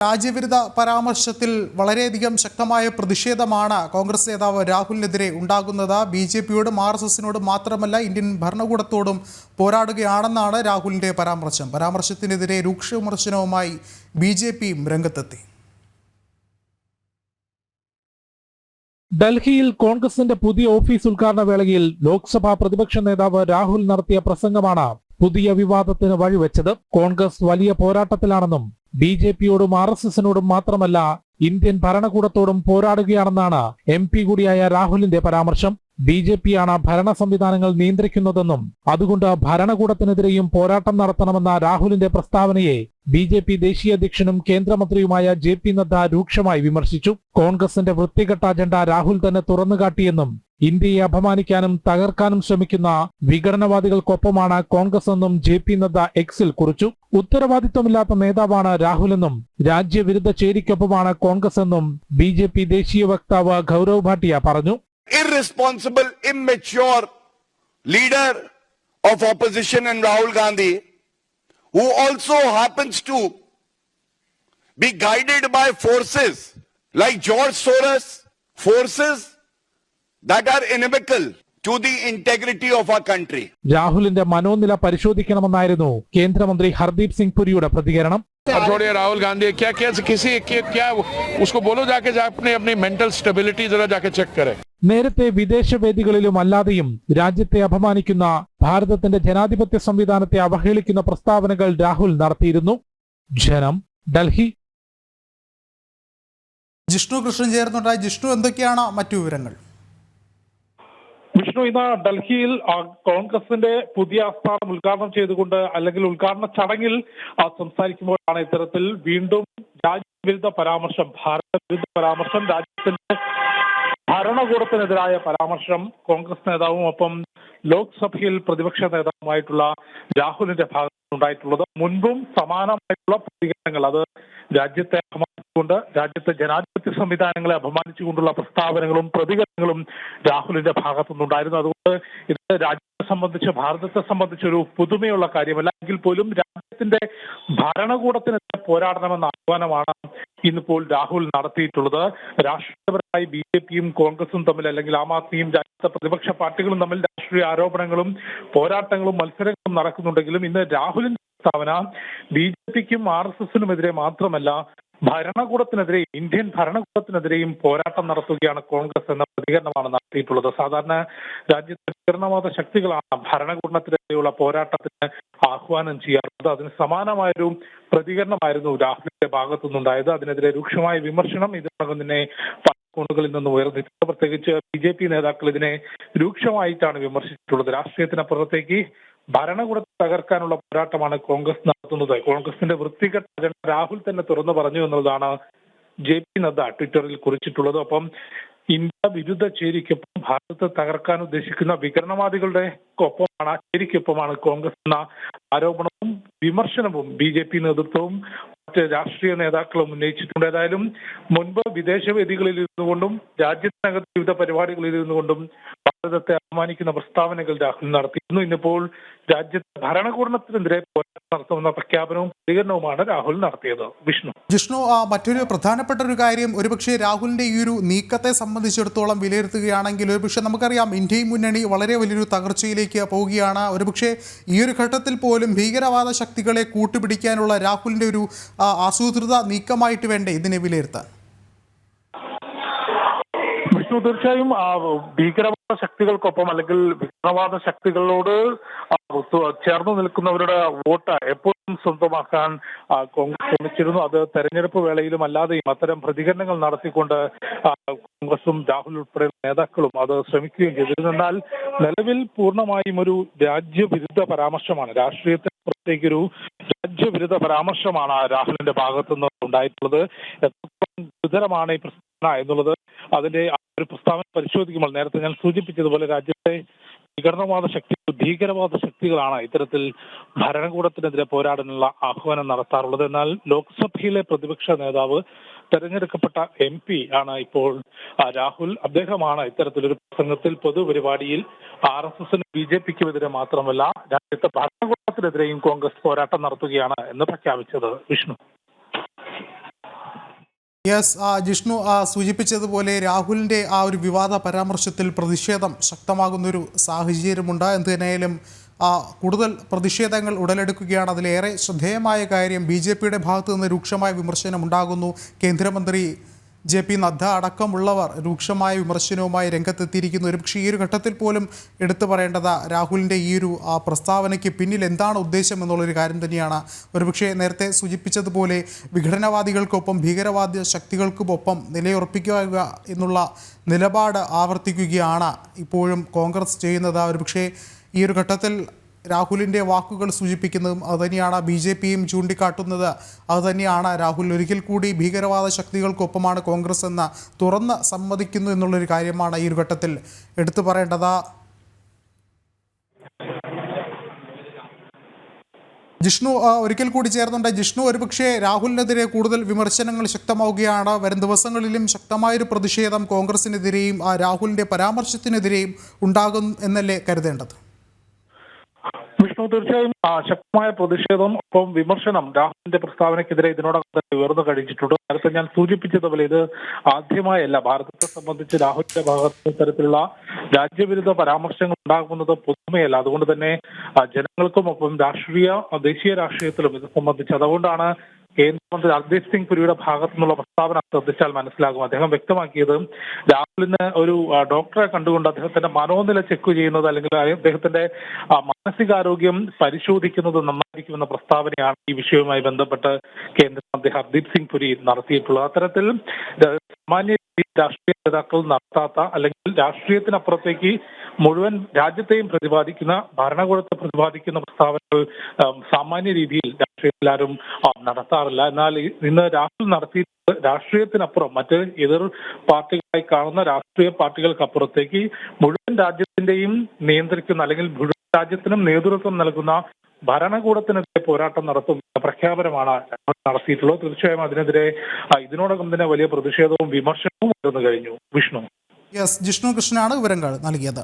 രാജ്യവിരുദ്ധ പരാമർശത്തിൽ വളരെയധികം ശക്തമായ പ്രതിഷേധമാണ് കോൺഗ്രസ് നേതാവ് രാഹുലിനെതിരെ ഉണ്ടാകുന്നത്. ബി ജെ പിയോടും ആർ എസ് എസിനോടും മാത്രമല്ല ഇന്ത്യൻ ഭരണകൂടത്തോടും പോരാടുകയാണെന്നാണ് രാഹുലിന്റെ പരാമർശം. പരാമർശത്തിനെതിരെ രൂക്ഷ വിമർശനവുമായി ബി ജെ പിയും രംഗത്തെത്തി. ഡൽഹിയിൽ കോൺഗ്രസിന്റെ പുതിയ ഓഫീസ് ഉദ്ഘാടന വേളയിൽ ലോക്സഭാ പ്രതിപക്ഷ നേതാവ് രാഹുൽ നടത്തിയ പ്രസംഗമാണ് പുതിയ വിവാദത്തിന് വഴിവെച്ചത് കോൺഗ്രസ് വലിയ പോരാട്ടത്തിലാണെന്നും ബി ജെ പിയോടും ആർ എസ് എസിനോടും മാത്രമല്ല ഇന്ത്യൻ ഭരണകൂടത്തോടും പോരാടുകയാണെന്നാണ് എം പി കൂടിയായ രാഹുലിന്റെ പരാമർശം. ബി ജെ പിയാണ് ഭരണ സംവിധാനങ്ങൾ നിയന്ത്രിക്കുന്നതെന്നും അതുകൊണ്ട് ഭരണകൂടത്തിനെതിരെയും പോരാട്ടം നടത്തണമെന്ന രാഹുലിന്റെ പ്രസ്താവനയെ ബി ജെ പി ദേശീയ അധ്യക്ഷനും കേന്ദ്രമന്ത്രിയുമായ ജെ പി നദ്ദ രൂക്ഷമായി വിമർശിച്ചു. കോൺഗ്രസിന്റെ വൃത്തികെട്ട അജണ്ട രാഹുൽ തന്നെ തുറന്നുകാട്ടിയെന്നും ഇന്ത്യയെ അപമാനിക്കാനും തകർക്കാനും ശ്രമിക്കുന്ന വിഘടനവാദികൾക്കൊപ്പമാണ് കോൺഗ്രസ് എന്നും ജെ പി നദ്ദ എക്സിൽ കുറിച്ചു. ഉത്തരവാദിത്വമില്ലാത്ത നേതാവാണ് രാഹുലെന്നും രാജ്യവിരുദ്ധ ചേരിക്കൊപ്പമാണ് കോൺഗ്രസ് എന്നും ബി ജെ പി ദേശീയ വക്താവ് ഗൗരവ് ഭാട്ടിയ പറഞ്ഞു. Irresponsible immature leader of opposition and Rahul Gandhi, who also happens to be guided by forces like George Soros forces that are inimical to the integrity of our country. രാഹുലിന്റെ മനോനില പരിശോധിക്കണമെന്നായിരുന്നു കേന്ദ്രമന്ത്രി ഹർദീപ് സിംഗ് പുരിയുടെ പ്രതികരണം और छोड़िए राहुल गांधी क्या क्या किसी क्या, क्या उसको बोलो जाके जा अपनी अपनी मेंटल स्टेबिलिटी जरा जाके चेक करे നേരത്തെ വിദേശ വേദികളിലും അല്ലാതെയും രാജ്യത്തെ അപമാനിക്കുന്ന ഭാരതത്തിന്റെ ജനാധിപത്യ സംവിധാനത്തെ അവഹേളിക്കുന്ന പ്രസ്താവനകൾ രാഹുൽ നടത്തിയിരുന്നു ജനം ഡൽഹി ജിഷ്ണു കൃഷ്ണൻ ചേർന്നുണ്ടായി ജിഷ്ണു എന്തൊക്കെയാണ് മറ്റു വിവരങ്ങൾ വിഷ്ണു ഇന്ന് ഡൽഹിയിൽ കോൺഗ്രസിന്റെ പുതിയ ആസ്ഥാനം ഉദ്ഘാടനം ചെയ്തുകൊണ്ട് അല്ലെങ്കിൽ ഉദ്ഘാടന ചടങ്ങിൽ സംസാരിക്കുമ്പോഴാണ് ഇത്തരത്തിൽ വീണ്ടും രാജ്യവിരുദ്ധ പരാമർശം ഭാരത വിരുദ്ധ പരാമർശം രാജ്യത്തിന്റെ ഭരണകൂടത്തിനെതിരായ പരാമർശം കോൺഗ്രസ് നേതാവും ഒപ്പം ലോക്സഭയിൽ പ്രതിപക്ഷ നേതാവുമായിട്ടുള്ള രാഹുലിന്റെ ഭാഗത്തുണ്ടായിട്ടുള്ളത് മുൻപും സമാനമായിട്ടുള്ള പ്രതികരണങ്ങൾ. അത് രാജ്യത്തെ അപമാനിച്ചുകൊണ്ട് രാജ്യത്തെ ജനാധിപത്യ സംവിധാനങ്ങളെ അപമാനിച്ചുകൊണ്ടുള്ള പ്രസ്താവനകളും പ്രതികരണങ്ങളും രാഹുലിന്റെ ഭാഗത്തുനിന്നുണ്ടായിരുന്നു. അതുകൊണ്ട് ഇത് രാജ്യത്തെ സംബന്ധിച്ച് ഭാരതത്തെ സംബന്ധിച്ച് ഒരു പുതുമയുള്ള കാര്യമല്ല. എങ്കിൽ പോലും രാജ്യത്തിന്റെ ഭരണകൂടത്തിനെതിരെ പോരാടണമെന്ന ആഹ്വാനമാണ് ഇന്നിപ്പോൾ രാഹുൽ നടത്തിയിട്ടുള്ളത്. രാഷ്ട്രീയപരമായി ബി ജെ പിയും കോൺഗ്രസും തമ്മിൽ അല്ലെങ്കിൽ ആം ആദ്മിയും രാജ്യത്തെ പ്രതിപക്ഷ പാർട്ടികളും തമ്മിൽ രാഷ്ട്രീയ ആരോപണങ്ങളും പോരാട്ടങ്ങളും മത്സരങ്ങളും നടക്കുന്നുണ്ടെങ്കിലും ഇന്ന് രാഹുലിന്റെ പ്രസ്താവന ബി ജെ പിക്കും ആർ എസ് എസിനുമെതിരെ മാത്രമല്ല ഭരണകൂടത്തിനെതിരെ ഇന്ത്യൻ ഭരണകൂടത്തിനെതിരെയും പോരാട്ടം നടത്തുകയാണ് കോൺഗ്രസ് എന്ന പ്രതികരണമാണ് നടത്തിയിട്ടുള്ളത്. സാധാരണ രാജ്യത്തെ വികരണവാദ ശക്തികളാണ് ഭരണകൂടത്തിനെതിരെയുള്ള പോരാട്ടത്തിന് ആഹ്വാനം ചെയ്യാറുള്ളത്. അതിന് സമാനമായൊരു പ്രതികരണമായിരുന്നു രാഹുലിന്റെ ഭാഗത്തുനിന്നുണ്ടായത്. അതിനെതിരെ രൂക്ഷമായ വിമർശനം ഇതിനകം തന്നെ കോണുകളിൽ നിന്ന് ഉയർന്നിട്ടുണ്ട്. പ്രത്യേകിച്ച് ബി ജെ പി നേതാക്കൾ ഇതിനെ രൂക്ഷമായിട്ടാണ് വിമർശിച്ചിട്ടുള്ളത്. രാഷ്ട്രീയത്തിനപ്പുറത്തേക്ക് ഭരണകൂടത്തെ തകർക്കാനുള്ള പോരാട്ടമാണ് കോൺഗ്രസ് നടത്തുന്നത്. കോൺഗ്രസിന്റെ വൃത്തികെട്ട അജണ്ട രാഹുൽ തന്നെ തുറന്നു പറഞ്ഞു എന്നുള്ളതാണ് ജെ പി നദ്ദ ട്വിറ്ററിൽ കുറിച്ചിട്ടുള്ളത്. ഒപ്പം ഇന്ത്യ വിരുദ്ധ ചേരിക്കൊപ്പം ഭാരതത്തെ തകർക്കാൻ ഉദ്ദേശിക്കുന്ന വികരണവാദികളുടെ ഒപ്പമാണ് ചേരിക്കൊപ്പമാണ് കോൺഗ്രസ് എന്ന ആരോപണവും വിമർശനവും ബി ജെ പി നേതൃത്വവും മറ്റ് രാഷ്ട്രീയ നേതാക്കളും ഉന്നയിച്ചിട്ടുണ്ട്. ഏതായാലും മുൻപ് വിദേശ വേദികളിൽ ഇരുന്നുകൊണ്ടും രാജ്യത്തിനകത്ത് വിവിധ പരിപാടികളിൽ ഇരുന്നുകൊണ്ടും ഭാരതത്തെ അപമാനിക്കുന്ന പ്രസ്താവനകൾ രാഹുൽ നടത്തിയിരുന്നു. ഇന്നിപ്പോൾ രാജ്യത്തെ ഭരണകൂടത്തിനെതിരെ പോരാട്ടം പ്രഖ്യാപനവും പ്രതികരണവുമാണ് രാഹുൽ നടത്തിയത്. വിഷ്ണു. വിഷ്ണു മറ്റൊരു പ്രധാനപ്പെട്ട ഒരു കാര്യം ഒരുപക്ഷെ രാഹുലിന്റെ ഈ ഒരു നീക്കത്തെ സംബന്ധിച്ചിടത്തോളം വിലയിരുത്തുകയാണെങ്കിൽ ഒരുപക്ഷെ നമുക്കറിയാം ഇന്ത്യയും മുന്നണി വളരെ വലിയൊരു തകർച്ചയിലേക്ക് പോവുകയാണ്. ഒരുപക്ഷെ ഈ ഒരു ഘട്ടത്തിൽ പോലും ഭീകരവാദ ശക്തികളെ കൂട്ടുപിടിക്കാനുള്ള രാഹുലിന്റെ ഒരു ആസൂത്രിത നീക്കമായിട്ട് വേണ്ടേ ഇതിനെ വിലയിരുത്താൻ? വിഷ്ണു തീർച്ചയായും ഭീകരവാദ ശക്തികൾക്കൊപ്പം അല്ലെങ്കിൽ ഭീകരവാദ ശക്തികളോട് ചേർന്നു നിൽക്കുന്നവരുടെ വോട്ട് എപ്പോഴും സ്വന്തമാക്കാൻ കോൺഗ്രസ് ശ്രമിച്ചിരുന്നു. അത് തെരഞ്ഞെടുപ്പ് വേളയിലും അല്ലാതെയും അത്തരം പ്രതികരണങ്ങൾ നടത്തിക്കൊണ്ട് കോൺഗ്രസും രാഹുൽ ഉൾപ്പെടെയുള്ള നേതാക്കളും അത് ശ്രമിക്കുകയും ചെയ്തിരുന്നു എന്നാൽ നിലവിൽ പൂർണമായും ഒരു രാജ്യവിരുദ്ധ പരാമർശമാണ്. രാഷ്ട്രീയത്തിന് പുറത്തേക്കൊരു രാജ്യവിരുദ്ധ പരാമർശമാണ് രാഹുലിന്റെ ഭാഗത്തുനിന്ന് ഉണ്ടായിട്ടുള്ളത്. എത്രത്തോളം ഗുരുതരമാണ് ഈ പ്രസ്താവന എന്നുള്ളത് അതിന്റെ ഒരു പ്രസ്താവന പരിശോധിക്കുമ്പോൾ നേരത്തെ ഞാൻ സൂചിപ്പിച്ചതുപോലെ രാജ്യത്തെ വിഘടനവാദ ശക്തി ഭീകരവാദ ശക്തികളാണ് ഇത്തരത്തിൽ ഭരണകൂടത്തിനെതിരെ പോരാടാനുള്ള ആഹ്വാനം നടത്താറുള്ളത്. എന്നാൽ ലോക്സഭയിലെ പ്രതിപക്ഷ നേതാവ് തെരഞ്ഞെടുക്കപ്പെട്ട എം പി ആണ് ഇപ്പോൾ രാഹുൽ. അദ്ദേഹമാണ് ഇത്തരത്തിലൊരു പ്രസംഗത്തിൽ പൊതുപരിപാടിയിൽ ആർ എസ് എസിന് ബി ജെ പിക്കുമെതിരെ മാത്രമല്ല രാജ്യത്തെ ഭരണകൂടത്തിനെതിരെയും കോൺഗ്രസ് പോരാട്ടം നടത്തുകയാണ് എന്ന് പ്രഖ്യാപിച്ചത്. വിഷ്ണു. യെസ് ആ, ജിഷ്ണു സൂചിപ്പിച്ചതുപോലെ രാഹുലിന്റെ ആ ഒരു വിവാദ പരാമർശത്തിൽ പ്രതിഷേധം ശക്തമാകുന്നൊരു സാഹചര്യമുണ്ട്. എന്ത് ആ, കൂടുതൽ പ്രതിഷേധങ്ങൾ ഉടലെടുക്കുകയാണ്. അതിലേറെ ശ്രദ്ധേയമായ കാര്യം ബി ജെ പിയുടെ ഭാഗത്തു നിന്ന് രൂക്ഷമായ വിമർശനം ഉണ്ടാകുന്നു കേന്ദ്രമന്ത്രി ജെ പി നദ്ദ അടക്കമുള്ളവർ രൂക്ഷമായ വിമർശനവുമായി രംഗത്തെത്തിയിരിക്കുന്നു. ഒരുപക്ഷെ ഈ ഒരു ഘട്ടത്തിൽ പോലും എടുത്തു പറയേണ്ടത് രാഹുലിന്റെ ഈ ഒരു പ്രസ്താവനയ്ക്ക് പിന്നിൽ എന്താണ് ഉദ്ദേശം എന്നുള്ളൊരു കാര്യം തന്നെയാണ്. ഒരുപക്ഷെ നേരത്തെ സൂചിപ്പിച്ചതുപോലെ വിഘടനവാദികൾക്കൊപ്പം ഭീകരവാദ ശക്തികൾക്കുമൊപ്പം നിലയുറപ്പിക്കുക എന്നുള്ള നിലപാട് ആവർത്തിക്കുകയാണ് ഇപ്പോഴും കോൺഗ്രസ് ചെയ്യുന്നത്. ഒരുപക്ഷേ ഈ ഒരു ഘട്ടത്തിൽ രാഹുലിന്റെ വാക്കുകൾ സൂചിപ്പിക്കുന്നതും അതുതന്നെയാണ് ബി ജെ പിയും ചൂണ്ടിക്കാട്ടുന്നത്. അതുതന്നെയാണ് രാഹുൽ ഒരിക്കൽ കൂടി ഭീകരവാദ ശക്തികൾക്കൊപ്പമാണ് കോൺഗ്രസ് എന്ന് തുറന്ന് സമ്മതിക്കുന്നു എന്നുള്ളൊരു കാര്യമാണ് ഈ ഒരു ഘട്ടത്തിൽ എടുത്തു പറയേണ്ടത്. ജിഷ്ണു ഒരിക്കൽ കൂടി ചേർന്നുണ്ട്. ജിഷ്ണു ഒരുപക്ഷെ രാഹുലിനെതിരെ കൂടുതൽ വിമർശനങ്ങൾ ശക്തമാവുകയാണ്. വരും ദിവസങ്ങളിലും ശക്തമായൊരു പ്രതിഷേധം കോൺഗ്രസിനെതിരെയും രാഹുലിന്റെ പരാമർശത്തിനെതിരെയും ഉണ്ടാകും എന്നല്ലേ കരുതേണ്ടത്? വിഷ്ണു തീർച്ചയായും ശക്തമായ പ്രതിഷേധം ഒപ്പം വിമർശനം രാഹുലിന്റെ പ്രസ്താവനയ്ക്കെതിരെ ഇതിനോടകം തന്നെ ഉയർന്നു കഴിഞ്ഞിട്ടുണ്ട്. നേരത്തെ ഞാൻ സൂചിപ്പിച്ചതുപോലെ ഇത് ആദ്യമായല്ല. ഭാരതത്തെ സംബന്ധിച്ച് രാഹുലിന്റെ ഭാഗത്ത് തരത്തിലുള്ള രാജ്യവിരുദ്ധ പരാമർശങ്ങൾ ഉണ്ടാകുന്നത് പുതുമയല്ല. അതുകൊണ്ട് തന്നെ ജനങ്ങൾക്കും ഒപ്പം രാഷ്ട്രീയ ദേശീയ രാഷ്ട്രീയത്തിലും ഇത് സംബന്ധിച്ച്. അതുകൊണ്ടാണ് കേന്ദ്രമന്ത്രി ഹർദീപ് സിംഗ് പുരിയുടെ ഭാഗത്തു നിന്നുള്ള പ്രസ്താവന ശ്രദ്ധിച്ചാൽ മനസ്സിലാകും. അദ്ദേഹം വ്യക്തമാക്കിയത് രാഹുലിന് ഒരു ഡോക്ടറെ കണ്ടുകൊണ്ട് അദ്ദേഹത്തിന്റെ മനോനില ചെക്ക് ചെയ്യുന്നത് അല്ലെങ്കിൽ അദ്ദേഹത്തിന്റെ മാനസികാരോഗ്യം പരിശോധിക്കുന്നത് നന്നായിരിക്കുമെന്ന പ്രസ്താവനയാണ് ഈ വിഷയവുമായി ബന്ധപ്പെട്ട് കേന്ദ്രമന്ത്രി ഹർദീപ് സിംഗ് പുരി നടത്തിയിട്ടുള്ളത്. അത്തരത്തിൽ സാമാന്യ രീതിയിൽ രാഷ്ട്രീയ നേതാക്കൾ നടത്താത്ത അല്ലെങ്കിൽ രാഷ്ട്രീയത്തിനപ്പുറത്തേക്ക് മുഴുവൻ രാജ്യത്തെയും പ്രതിപാദിക്കുന്ന ഭരണകൂടത്തെ പ്രതിപാദിക്കുന്ന പ്രസ്താവനകൾ സാമാന്യ രീതിയിൽ രാഷ്ട്രീയത്തിൽ ആരും നടത്താറില്ല. എന്നാൽ ഈ- ഇന്ന് രാഹുൽ നടത്തി രാഷ്ട്രീയത്തിനപ്പുറം മറ്റ് എതിർ പാർട്ടികളായി കാണുന്ന രാഷ്ട്രീയ പാർട്ടികൾക്കപ്പുറത്തേക്ക് മുഴുവൻ രാജ്യത്തിന്റെയും നിയന്ത്രിക്കുന്ന അല്ലെങ്കിൽ മുഴുവൻ രാജ്യത്തിനും നേതൃത്വം നൽകുന്ന ഭരണകൂടത്തിനെതിരെ പോരാട്ടം നടത്തുന്ന പ്രഖ്യാപനമാണ് നടത്തിയിട്ടുള്ളത്. തീർച്ചയായും അതിനെതിരെ ഇതിനോടകം തന്നെ വലിയ പ്രതിഷേധവും വിമർശനവും ഉയർന്നു കഴിഞ്ഞു. വിഷ്ണു. യെസ് ജിഷ്ണു കൃഷ്ണനാണ് വിവരങ്ങൾ നൽകിയത്.